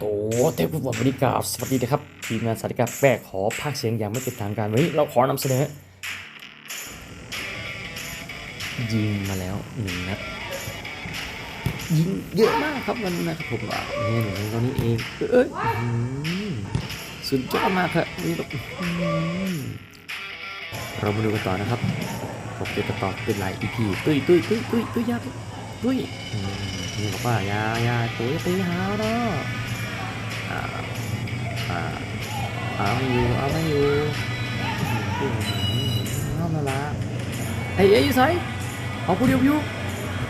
โอ้เทพบุตรบริการสวัสดีนะครับ ทีมงานสาริกาแปกขอภาคเสียงอย่างไม่เป็นทางการวันนี้เราขอนำเสนอ ยิงมาแล้วหนึ่งนัดยิงเยอะมากครับวันนี้นะครับผมเนี่ยหนึ่งตอนนี้เองเอ้ยอื้อหือสุดยอดมากครับนี่เรามาดูกันต่อนะครับผมจะต่อเป็นหลาย EP ตุ้ยตุ้ยตุ้ยตุ้ยตุ้ยยาตุ้ยตุ้ยนี่บอกว่ายายาตุ้ยตีหาเนาะ อ่าเอาไม่อยู่เอาไม่อยู่เอามาละไอ้ไอ้ยไซเอากูเดียวอยู่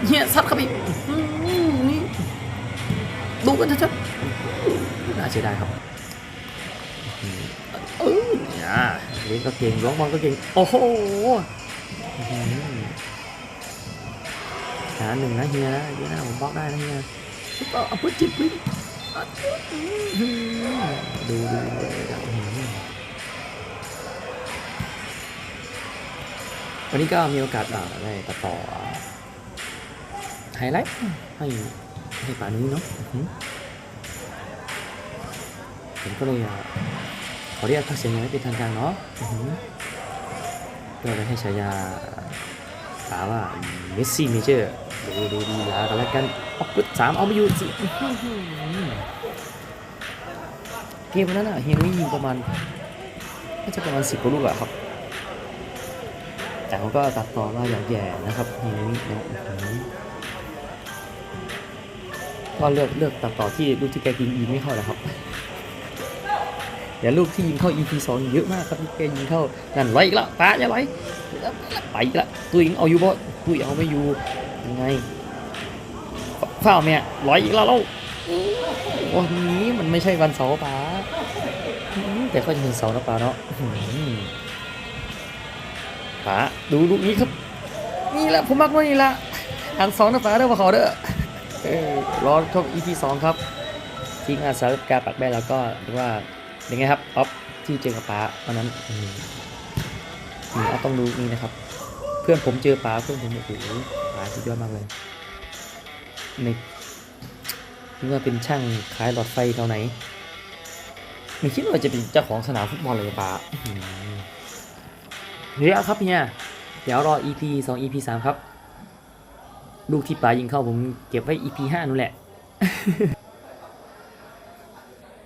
เฮียซัดเข้าไปอีกอื้อหือนี่ดูกันชัดๆน่าเสียดายครับเออเนี่ยเล่นก็เก่งร้องบอลก็เก่งโอ้โหอื้อหือหาหนึ่งนะเฮียนะเฮียนะผมบล็อกได้นะเฮียเอาเอาปุ๊บจิบปุ๊บอื้อหือ ดูดูดูวันนี้ก็มีโอกาสอ่าได้ตัดต่อไฮไลท์ให้ให้ป่านุ้เนาะผมก็เลยขอเรียกพักเสียงย่างไม่เป็นทางการเนาะอื้อหือก็เลยให้ฉายา ป่าว่าเมสซี่เมเจอร์ดูดูดีลากันแล้วกันออกปุ๊บสามเอาไม่อยู่สิอื้อหือเกมวันนั้นอะเฮียนุ้ยยิงประมาณน่าจะประมาณสิบกว่าลูกอะครับ แต่เขาก็ตัดต่อมาอย่างแย่นะครับเฮียนุ้ยนะอื้อหือก็เลือกเลือกตัดต่อที่ลูกที่แกยิงยิงไม่เข้านะครับ เดี๋ยวลูกที่ยิงเข้า EP สองเยอะมากครับที่แกยิงเข้านั่นไหลอีกแล้วตาอย่าไหลไปอีกแล้วตัวยิงเอาอยู่บ่ตัวเอาไม่อยู่ยังไงฝ้าวแม่ไหลอีกแล้วเราวันนี้มันไม่ใช่วันเสาร์ป้าแต่ก็จะเป็นเสาร์นะป้าเนาน้อหือป้าดูลูกนี้ครับ นี่แหละผมมักว่านี่ละหันสองนะป้าเด้อมาขอเด้อเออรอชม EP สองครับทีมงอาสารกาปักแม่แล้วก็เรียกว่า เป็นไงครับออฟที่เจอกับป้าวันนั้นอืมนี่เอต้องดูนี่นะครับ เพื่อนผมเจอป้าเพื่อนผมโอ้โหป้าสุดยอดมากเลยในนี่ว่าเป็นช่างขายหลอดไฟแถวไหนไม่คิดว่าจะเป็นเจ้าของสนามฟุตบอลเลยป้าเดี๋ยวครับเนี่ยเดี๋ยวรอ EP 2 EP 3 ครับ ลูกที่ป้ายิงเข้าผมเก็บไว้ EP 5นู่นแหละ